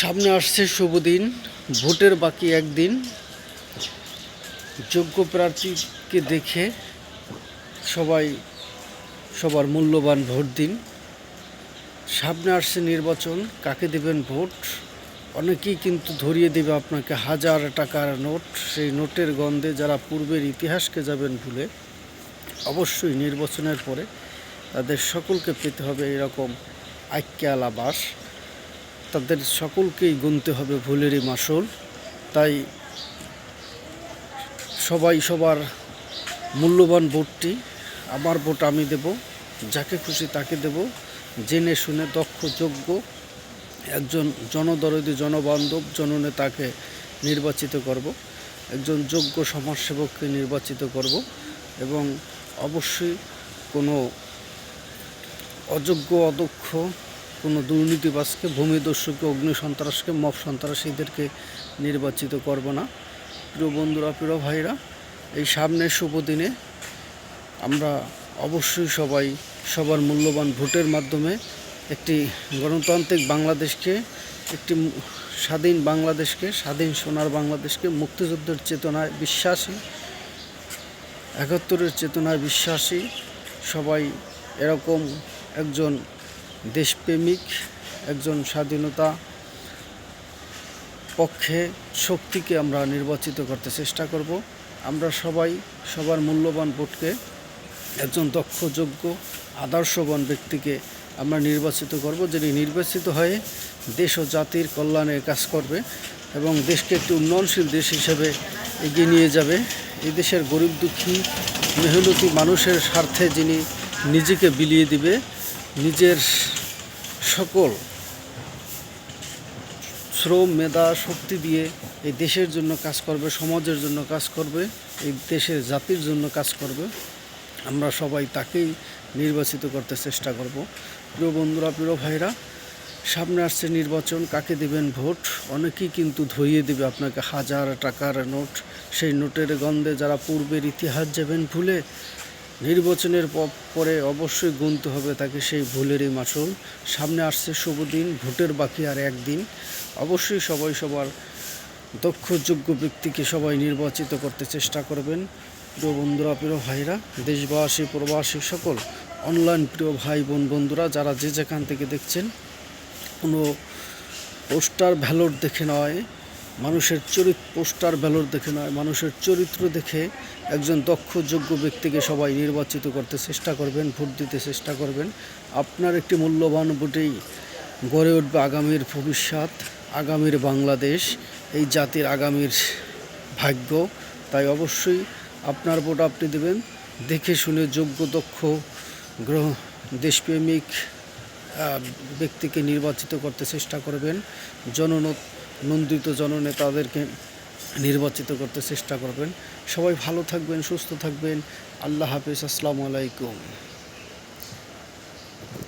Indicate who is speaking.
Speaker 1: সামনে আসছে শুভ দিন, ভোটের বাকি একদিন। যোগ্য প্রার্থীকে দেখে সবাই, সবার মূল্যবান ভোট দিন। সামনে আসছে নির্বাচন, কাকে দেবেন ভোট? অনেকেই কিন্তু ধরিয়ে দেবে আপনাকে হাজার টাকার নোট। সেই নোটের গন্ধে যারা পূর্বের ইতিহাসকে যাবেন ভুলে, অবশ্যই নির্বাচনের পরে তাদের সকলকে পেতে হবে এরকম আক্যাল আবাস। তাদের সকলকেই গুনতে হবে ভুলেরই মাসুল। তাই সবাই সবার মূল্যবান ভোটটি, আমার ভোট আমি দেব, যাকে খুশি তাকে দেব, জেনে শুনে দক্ষ যোগ্য একজন জনদরদি জনবান্ধব জননেতাকে নির্বাচিত করব, একজন যোগ্য সমাজসেবককে নির্বাচিত করব এবং অবশ্যই কোনো অযোগ্য, অদক্ষ কোনো দুর্নীতিবাজকে ভূমিদস্যুকে অগ্নি সন্ত্রাসকে, মব সন্ত্রাসীদেরকে নির্বাচিত করব না। প্রিয় বন্ধুরা, প্রিয় ভাইরা, এই সামনের শুভ দিনে আমরা অবশ্যই সবাই সবার মূল্যবান ভোটের মাধ্যমে একটি গণতান্ত্রিক বাংলাদেশকে, একটি স্বাধীন বাংলাদেশকে, স্বাধীন সোনার বাংলাদেশকে, মুক্তিযুদ্ধের চেতনায় বিশ্বাসী, একাত্তরের চেতনায় বিশ্বাসী সবাই এরকম একজন দেশপ্রেমিক, একজন স্বাধীনতা পক্ষে শক্তিকে আমরা নির্বাচিত করতে চেষ্টা করব। আমরা সবাই সবার মূল্যবান ভোটকে, একজন দক্ষ, যোগ্য, আদর্শবান ব্যক্তিকে আমরা নির্বাচিত করব, যিনি নির্বাচিত হয়ে দেশ ও জাতির কল্যাণে কাজ করবে এবং দেশকে একটি উন্নয়নশীল দেশ হিসেবে এগিয়ে নিয়ে যাবে। এই দেশের গরিব দুঃখী, মেহনতি মানুষের স্বার্থে যিনি নিজেকে বিলিয়ে দিবে, নিজের সকল শ্রম, মেধা, শক্তি দিয়ে এই দেশের জন্য কাজ করবে, সমাজের জন্য কাজ করবে, এই দেশের জাতির জন্য কাজ করবে। আমরা সবাই তাকেই নির্বাচিত করতে চেষ্টা করব। প্রিয় বন্ধুরা, প্রিয় ভাইরা, সামনে আসছে নির্বাচন, কাকে দেবেন ভোট? অনেকেই কিন্তু ধরিয়ে দেবে আপনাকে হাজার টাকার নোট। সেই নোটের গন্ধে যারা পূর্বের ইতিহাস যাবেন ভুলে নির্বাচনের পরে অবশ্যই গুনতে হবে তাকে সেই ভুলেরই মাসুল সামনে আসছে শুভ দিন, ভোটের বাকি আর একদিন। অবশ্যই সবাই সবার দক্ষ যোগ্য ব্যক্তিকে সবাই নির্বাচিত করতে চেষ্টা করবেন। প্রিয় বন্ধুরা, প্রিয় ভাইরা, দেশবাসী, প্রবাসী সকল অনলাইন প্রিয় ভাই বোন বন্ধুরা, যারা যে যেখান থেকে দেখছেন, কোনো পোস্টার ভ্যালোর দেখে নয় মানুষের চরিত্র পোস্টার ভ্যালোর দেখে নয়, মানুষের চরিত্র দেখে একজন দক্ষ, যোগ্য ব্যক্তিকে সবাই নির্বাচিত করতে চেষ্টা করবেন, ভোট দিতে চেষ্টা করবেন। আপনার একটি মূল্যবান ভোটেই গড়ে উঠবে আগামীর ভবিষ্যৎ, আগামীর বাংলাদেশ, এই জাতির আগামীর ভাগ্য। তাই অবশ্যই আপনার ভোট আপনি দেবেন। দেখে শুনে যোগ্য, দক্ষ, গ্রহ, দেশপ্রেমিক ব্যক্তিকে নির্বাচিত করতে চেষ্টা করবেন জননন্দিত নন্দিত জননেতাদেরকে নির্বাচিত করতে চেষ্টা করবেন। সবাই ভালো থাকবেন, সুস্থ থাকবেন। আল্লাহ হাফিজ, আসসালামু আলাইকুম।